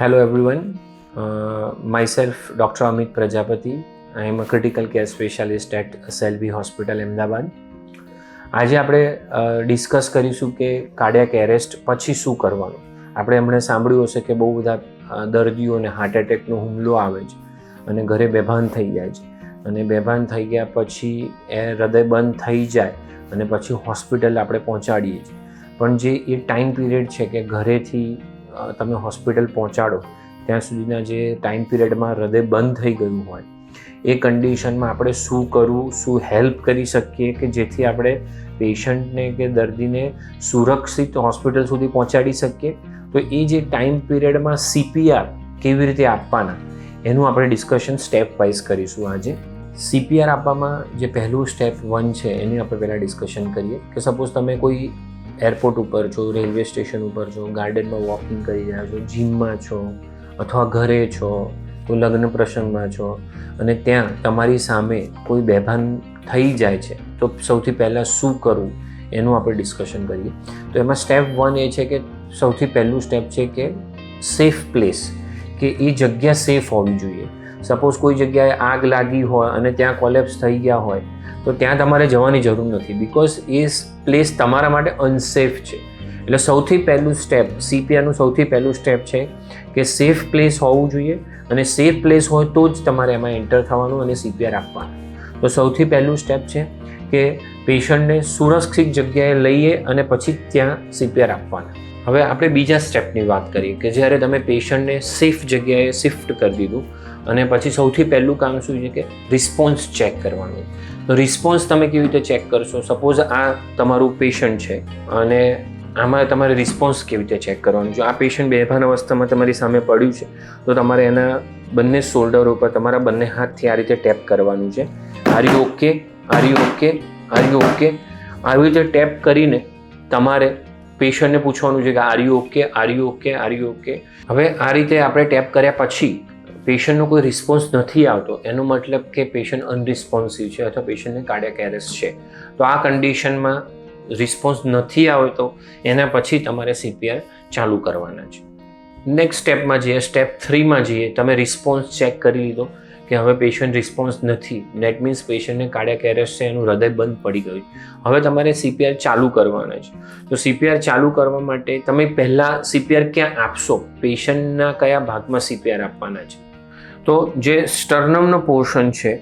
Hello everyone, uh, myself Dr. Amit Prajapati. I am a critical care specialist at Selby Hospital Ahmedabad આજે આપણે discuss કરીશું કે cardiac arrest પછી શું કરવાનું આપણે એમણે સાંભળ્યું હશે કે બહુ બધા દર્દીઓને હાર્ટ એટેકનો હુમલો આવે છે અને ઘરે બેભાન થઈ જાય છે અને બેભાન થઈ ગયા પછી એ હૃદય બંધ થઈ જાય અને પછી હોસ્પિટલ આપણે પહોંચાડીએ છીએ પણ જે એ ટાઈમ પીરિયડ છે કે ઘરેથી તમે હોસ્પિટલ પહોંચાડો, ત્યાં સુધીના જે ટાઈમ પિરિયડમાં હૃદય બંધ થઈ ગયું હોય, એ કન્ડિશનમાં આપણે શું કરવું, શું હેલ્પ કરી શકીએ કે જેથી આપણે પેશન્ટને કે દર્દીને સુરક્ષિત હોસ્પિટલ સુધી પહોંચાડી શકીએ? તો એ જે ટાઈમ પીરિયડમાં સીપીઆર કેવી રીતે આપવાના, એનું આપણે ડિસ્કશન સ્ટેપ વાઇઝ કરીશું આજે. સીપીઆર આપવામાં જે પહેલું સ્ટેપ વન છે, એની આપણે પહેલાં ડિસ્કશન કરીએ. કે સપોઝ તમે કોઈ એરપોર્ટ ઉપર છો, રેલવે સ્ટેશન ઉપર છો, ગાર્ડનમાં વોકિંગ કરી રહ્યા છો જીમમાં છો, અથવા ઘરે છો કોઈ લગ્ન પ્રસંગમાં છો અને ત્યાં તમારી સામે કોઈ બેભાન થઈ જાય છે, તો સૌથી પહેલાં શું કરવું એનું આપણે ડિસ્કશન કરીએ. તો એમાં સ્ટેપ વન એ છે કે સૌથી પહેલું સ્ટેપ છે કે સેફ પ્લેસ કે એ જગ્યા સેફ હોવી જોઈએ. સપોઝ કોઈ જગ્યાએ આગ લાગી હોય અને ત્યાં કોલેપ્સ થઈ ગયા હોય તો ત્યાં તમારે જવાની જરૂર નથી. બિકોઝ એ પ્લેસ તમારા માટે અનસેફ છે. એટલે સૌથી પહેલું સ્ટેપ સીપીઆરનું સૌથી પહેલું સ્ટેપ છે કે સેફ પ્લેસ હોવું જોઈએ અને સેફ પ્લેસ હોય તો જ તમારે એમાં એન્ટર થવાનું અને સીપીઆર આપવાનું. તો સૌથી પહેલું સ્ટેપ છે કે પેશન્ટને સુરક્ષિત જગ્યાએ લઈએ અને પછી ત્યાં સીપીઆર આપવાના. હવે આપણે બીજા સ્ટેપની વાત કરીએ કે જ્યારે તમે પેશન્ટને સેફ જગ્યાએ શિફ્ટ કરી દીધું અને પછી સૌથી પહેલું કામ શું છે કે રિસ્પોન્સ ચેક કરવાનું. તો રિસ્પોન્સ તમે કેવી રીતે ચેક કરશો? સપોઝ આ તમારું પેશન્ટ છે અને આમાં તમારે રિસ્પોન્સ કેવી રીતે ચેક કરવાનું? જો આ પેશન્ટ બેભાન અવસ્થામાં તમારી સામે પડ્યું છે, તો તમારે એના બંને શોલ્ડર ઉપર તમારા બંને હાથથી આ રીતે ટેપ કરવાનું છે. Are okay are okay are okay આવી રીતે ટેપ કરીને તમારે પેશન્ટને પૂછવાનું છે કે are you okay are you okay are you okay હવે આ રીતે આપણે ટેપ કર્યા પછી પેશન્ટનો કોઈ રિસ્પોન્સ નથી આવતો. એનો મતલબ કે પેશન્ટ અનરિસ્પોન્સિવ છે અથવા પેશન્ટને કાર્ડિયાક એરેસ્ટ છે. તો આ કન્ડિશનમાં રિસ્પોન્સ નથી આવતો. એના પછી તમારે સીપીઆર ચાલુ કરવાના છે. નેક્સ્ટ સ્ટેપમાં જઈએ. સ્ટેપ થ્રીમાં જઈએ. તમે રિસ્પોન્સ ચેક કરી લીધો. કે હવે પેશન્ટ રિસ્પોન્સ નથી. નેટ મીન્સ પેશન્ટને કાર્ડિયાક એરેસ્ટ છે, એનું હૃદય બંધ પડી ગયું હવે તમારે સીપીઆર ચાલુ કરવાના છે. તો સીપીઆર ચાલુ કરવા માટે તમે પહેલાં સીપીઆર ક્યાં આપશો? પેશન્ટના કયા ભાગમાં સીપીઆર આપવાના છે? તો જે સ્ટર્નમનો પોર્શન છે,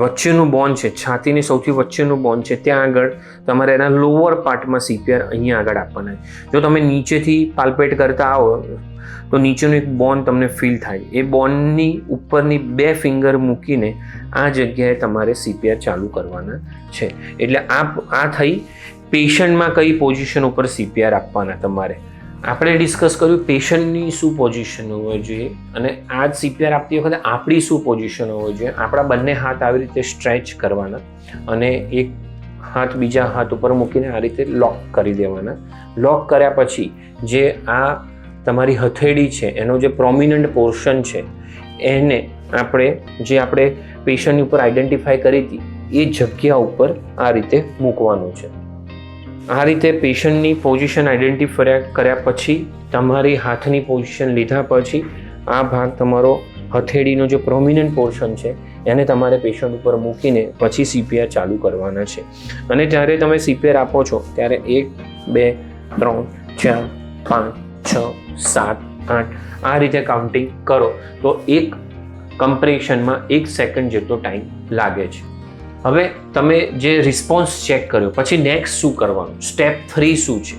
વચ્ચેનું બોન છે, છાતીની સૌથી વચ્ચેનું બોન છે, ત્યાં આગળ તમારે એના લોઅર પાર્ટમાં સીપીઆર અહીંયા આગળ આપવાના છે. જો તમે નીચેથી પાલ્પેટ કરતા આવો તો નીચેનું એક બોન તમને ફીલ થાય. એ બોનની ઉપરની બે ફિંગર મૂકીને આ જગ્યાએ તમારે સીપીઆર ચાલુ કરવાના છે. એટલે આ આ થઈ. પેશન્ટમાં કઈ પોઝિશન ઉપર સીપીઆર આપવાના તમારે? આપણે ડિસ્કસ કર્યું પેશન્ટની શું પોઝિશન હોવી જોઈએ અને આ સીપીઆર આપતી વખતે આપણી શું પોઝિશન હોવી જોઈએ. આપણા બંને હાથ આવી રીતે સ્ટ્રેચ કરવાના અને એક હાથ બીજા હાથ ઉપર મૂકીને આ રીતે લોક કરી દેવાના. લોક કર્યા પછી જે આ તમારી હથેળી છે, એનો જે પ્રોમિનન્ટ પોર્શન છે, એને આપણે, જે આપણે પેશન્ટની ઉપર આઈડેન્ટિફાઈ કરી હતી, એ જગ્યા ઉપર આ રીતે મૂકવાનું છે. આ રીતે પેશન્ટની પોઝિશન આઈડેન્ટિફાય કર્યા પછી, તમારી હાથની પોઝિશન લીધા પછી, આ ભાગ તમારો હથેળીનો જે પ્રોમિનન્ટ પોર્શન છે, એને તમારે પેશન્ટ ઉપર મૂકીને પછી સીપીઆર ચાલુ કરવાના છે. અને જ્યારે તમે સીપીઆર આપો છો, ત્યારે એક, બે, ત્રણ, ચાર, પાંચ છ, સાત, આઠ, આ રીતે કાઉન્ટિંગ કરો તો એક કમ્પ્રેશનમાં એક સેકન્ડ જેટલો ટાઈમ લાગે છે. હવે તમે જે રિસ્પોન્સ ચેક કર્યો, પછી નેક્સ્ટ શું કરવાનું? સ્ટેપ થ્રી શું છે?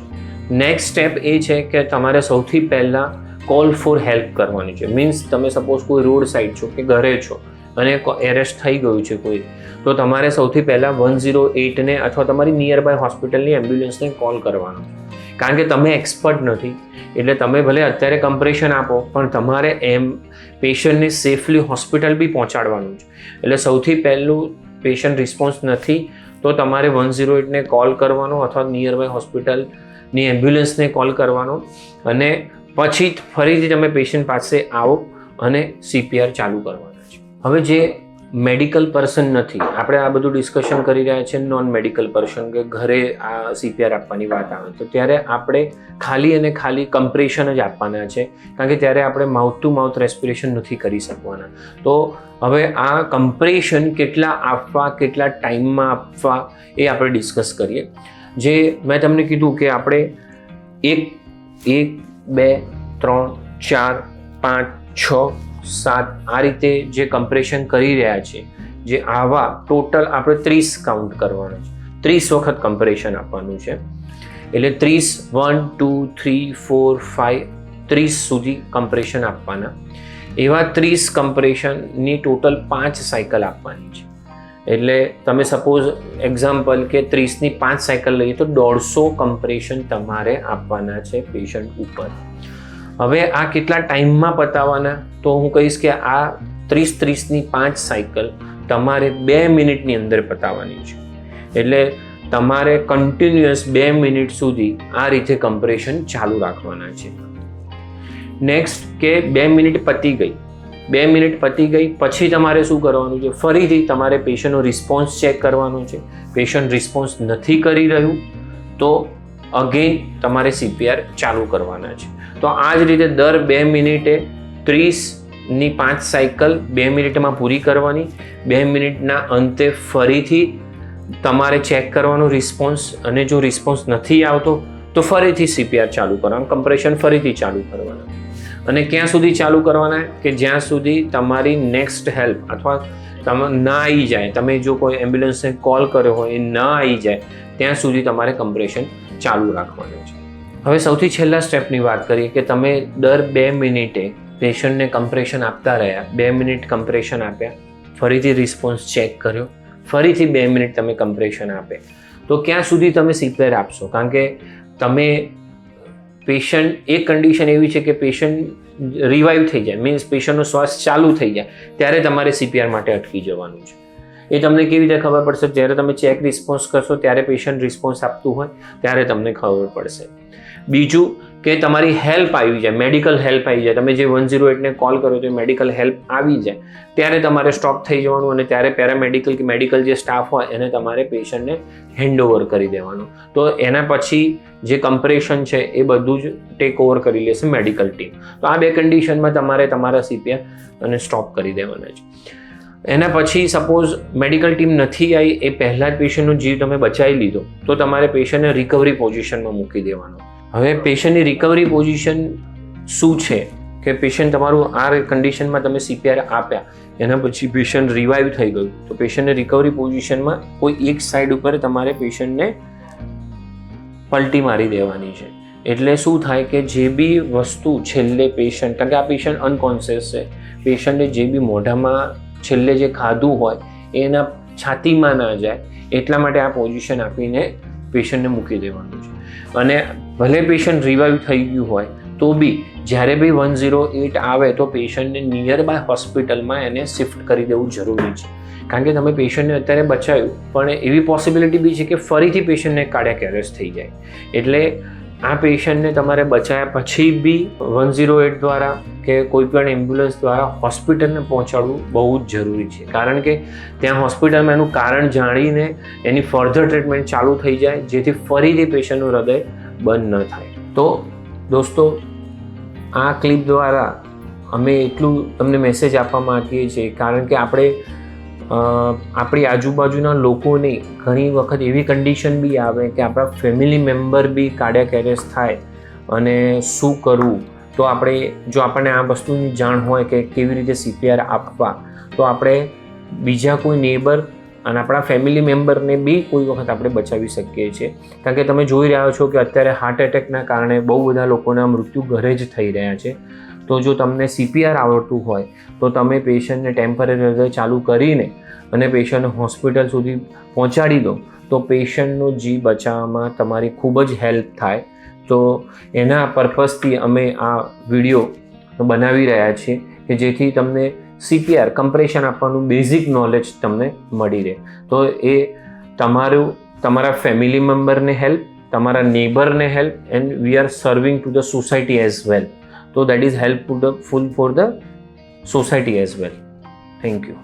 નેક્સ્ટ સ્ટેપ એ છે કે તમારે સૌથી પહેલાં કોલ ફોર હેલ્પ કરવાની છે. મીન્સ તમે સપોઝ કોઈ રોડ સાઈડ છો કે ઘરે છો અને એરેસ્ટ થઈ ગયું છે કોઈ, તો તમારે સૌથી પહેલાં વન ઝીરો એટને અથવા તમારી નિયર બાય હોસ્પિટલની એમ્બ્યુલન્સને કોલ કરવાનો. કારણ કે તમે એક્સપર્ટ નથી, એટલે તમે ભલે અત્યારે કમ્પ્રેશન આપો, પણ તમારે એમ પેશન્ટને સેફલી હોસ્પિટલ બી પહોંચાડવાનું છે. એટલે સૌથી પહેલું પેશન્ટ રિસ્પોન્સ નથી, તો તમારે વન ઝીરો એટને કોલ કરવાનો અથવા નિયર બાય હોસ્પિટલની એમ્બ્યુલન્સને કોલ કરવાનો અને પછી ફરીથી તમે પેશન્ટ પાસે આવો અને સીપીઆર ચાલુ કરવાના છે. હવે જે મેડિકલ પર્સન નથી. આપણે આ બધું ડિસ્કશન કરી રહ્યા છીએ નોન મેડિકલ પર્સન કે ઘરે આ સીપીઆર આપવાની વાત આવે. તો ત્યારે આપણે ખાલી અને ખાલી કમ્પ્રેશન જ આપવાના છે. કારણ કે ત્યારે આપણે માઉથ ટુ માઉથ રેસ્પિરેશન નથી કરી શકવાના. તો હવે આ કમ્પ્રેશન કેટલા આપવા, કેટલા ટાઈમમાં આપવા એ આપણે ડિસ્કસ કરીએ. જે મેં તમને કીધું કે આપણે એક એક, બે, ત્રણ, ચાર, પાંચ, છ સાત આ રીતે જે કમ્પ્રેશન કરી રહ્યા છે, જે આવા ટોટલ આપણે ત્રીસ કાઉન્ટ કરવાના છે. ત્રીસ વખત કમ્પ્રેશન આપવાનું છે. એટલે ત્રીસ one two three four five ત્રીસ સુધી કમ્પ્રેશન આપવાના. એવા ત્રીસ કમ્પ્રેશનની ટોટલ પાંચ સાયકલ આપવાની છે. એટલે તમે સપોઝ એક્ઝામ્પલ કે ત્રીસની પાંચ સાયકલ લઈએ તો દોઢસો કમ્પ્રેશન તમારે આપવાના છે પેશન્ટ ઉપર. હવે આ કેટલા ટાઈમમાં પતાવવાના તો હું કહીશ કે આ ત્રીસ ત્રીસની પાંચ સાયકલ તમારે બે મિનિટની અંદર પતાવવાની છે. એટલે તમારે કન્ટિન્યુઅસ બે મિનિટ સુધી આ રીતે કમ્પ્રેશન ચાલુ રાખવાના છે. નેક્સ્ટ કે બે મિનિટ પતી ગઈ. બે મિનિટ પતી ગઈ, પછી તમારે શું કરવાનું છે? ફરીથી તમારે પેશન્ટનો રિસ્પોન્સ ચેક કરવાનો છે. પેશન્ટ રિસ્પોન્સ નથી કરી રહ્યું, તો અગેન તમારે સીપીઆર ચાલુ કરવાના છે. તો આ જ રીતે દર બે મિનિટે ત્રીસની પાંચ સાયકલ બે મિનિટમાં પૂરી કરવાની, બે મિનિટના અંતે ફરીથી તમારે ચેક કરવાનો રિસ્પોન્સ અને જો રિસ્પોન્સ નથી આવતો, તો ફરીથી સીપીઆર ચાલુ કરવાનું, કમ્પ્રેશન ફરીથી ચાલુ કરવાના. અને ક્યાં સુધી ચાલુ કરવાના? કે જ્યાં સુધી તમારી નેક્સ્ટ હેલ્પ અથવા તમે ના આવી જાય, તમે જો કોઈ એમ્બ્યુલન્સને કોલ કર્યો હોય એ ન આવી જાય, ત્યાં સુધી તમારે કમ્પ્રેશન ચાલુ રાખવાનું છે હવે સૌથી છેલ્લા સ્ટેપની વાત કરીએ કે તમે દર બે મિનિટે પેશન્ટને કમ્પ્રેશન આપતા રહ્યા, બે મિનિટ કમ્પ્રેશન આપ્યા, ફરીથી રિસ્પોન્સ ચેક કર્યો, ફરીથી બે મિનિટ તમે કમ્પ્રેશન આપે તો ક્યાં સુધી તમે સીપીઆર આપશો? કારણ કે તમે પેશન્ટ એક કન્ડિશન એવી છે કે પેશન્ટ રિવાઈવ થઈ જાય. મીન્સ પેશન્ટનો શ્વાસ ચાલુ થઈ જાય. ત્યારે તમારે સીપીઆર માટે અટકી જવાનું છે. એ તમને કેવી રીતે ખબર પડશે? જ્યારે તમે ચેક રિસ્પોન્સ કરશો, ત્યારે પેશન્ટ રિસ્પોન્સ આપતું હોય, ત્યારે તમને ખબર પડશે. બીજું કે તમારી હેલ્પ આવી જાય મેડિકલ હેલ્પ આવી જાય. તમે જે વન ઝીરો એટને કોલ કરો તો મેડિકલ હેલ્પ આવી જાય. ત્યારે તમારે સ્ટોપ થઈ જવાનું અને ત્યારે પેરામેડિકલ કે મેડિકલ જે સ્ટાફ હોય, એને તમારે પેશન્ટને હેન્ડઓવર કરી દેવાનું. તો એના પછી જે કમ્પ્રેશન છે, એ બધું જ ટેક ઓવર કરી લેશે મેડિકલ ટીમ તો આ બે કન્ડિશનમાં તમારે તમારા સીપીઆર અને સ્ટોપ કરી દેવાના છે. એના પછી સપોઝ મેડિકલ ટીમ નથી આવી એ પહેલાં જ પેશન્ટનો જીવ તમે બચાવી લીધો, તો તમારે પેશન્ટને રિકવરી પોઝિશનમાં મૂકી દેવાનો. હવે પેશન્ટની રિકવરી પોઝિશન શું છે? કે પેશન્ટ તમારું આ કન્ડિશનમાં તમે સીપીઆર આપ્યા, એના પછી પેશન્ટ રિવાઈવ થઈ ગયું, તો પેશન્ટને રિકવરી પોઝિશનમાં કોઈ એક સાઈડ ઉપર તમારે પેશન્ટને પલટી મારી દેવાની છે. એટલે શું થાય કે જે બી વસ્તુ છેલ્લે પેશન્ટ કારણ કે આ પેશન્ટ અનકોન્શિયસ છે પેશન્ટને જે બી મોઢામાં છેલ્લે જે ખાધું હોય, એના છાતીમાં ના જાય, એટલા માટે આ પોઝિશન આપીને પેશન્ટને મૂકી દેવાનું છે. અને ભલે પેશન્ટ રિવાઈવ થઈ ગયું હોય, તો બી જ્યારે બી વન ઝીરો એટ આવે, તો પેશન્ટને નિયર બાય હોસ્પિટલમાં એને શિફ્ટ કરી દેવું જરૂરી છે. કારણ કે તમે પેશન્ટને અત્યારે બચાવ્યું, પણ એવી પોસિબિલિટી બી છે કે ફરીથી પેશન્ટને કાર્ડિયાક એરેસ્ટ થઈ જાય. એટલે આ પેશન્ટને તમારે બચાવ્યા પછી બી વન ઝીરો એટ દ્વારા કે કોઈ પણ એમ્બ્યુલન્સ દ્વારા હોસ્પિટલને પહોંચાડવું બહુ જ જરૂરી છે. કારણ કે ત્યાં હોસ્પિટલમાં એનું કારણ જાણીને એની ફર્ધર ટ્રીટમેન્ટ ચાલુ થઈ જાય, જેથી ફરીથી પેશન્ટનું હૃદય બંધ ન થાય. તો દોસ્તો, આ ક્લિપ દ્વારા અમે એટલું તમને મેસેજ આપવા માંગીએ છીએ, કારણ કે આપણે આપણી આજુબાજુના લોકોને ઘણી વખત એવી કન્ડિશન બી આવે કે આપણા ફેમિલી મેમ્બર બી કાર્ડિયાક એરેસ્ટ થાય અને શું કરવું? તો આપણે, જો આપણને આ વસ્તુની જાણ હોય કે કેવી રીતે સીપીઆર આપવા, તો આપણે બીજા કોઈ નેબર અને આપણા ફેમિલી મેમ્બરને બી કોઈ વખત આપણે બચાવી શકીએ છીએ. કારણ કે તમે જોઈ રહ્યા છો કે અત્યારે હાર્ટ એટેકના કારણે બહુ બધા લોકોના મૃત્યુ ઘરે જ થઈ રહ્યા છે. તો જો તમને સીપીઆર આવડતું હોય, તો તમે પેશન્ટને ટેમ્પરરી હૃદય ચાલુ કરીને અને પેશન્ટને હોસ્પિટલ સુધી પહોંચાડી દો, તો પેશન્ટનો જીવ બચાવવામાં તમારી ખૂબ જ હેલ્પ થાય. તો એના પર્પઝથી અમે આ વીડિયો બનાવી રહ્યા છીએ કે જેથી તમને સીપીઆર કમ્પ્રેશન આપવાનું બેઝિક નોલેજ તમને મળી રહે. તો એ તમારું, તમારા ફેમિલી મેમ્બરને હેલ્પ, તમારા નેબરને help, and we are serving to the society as well. So that is helpful for the society as well. Thank you.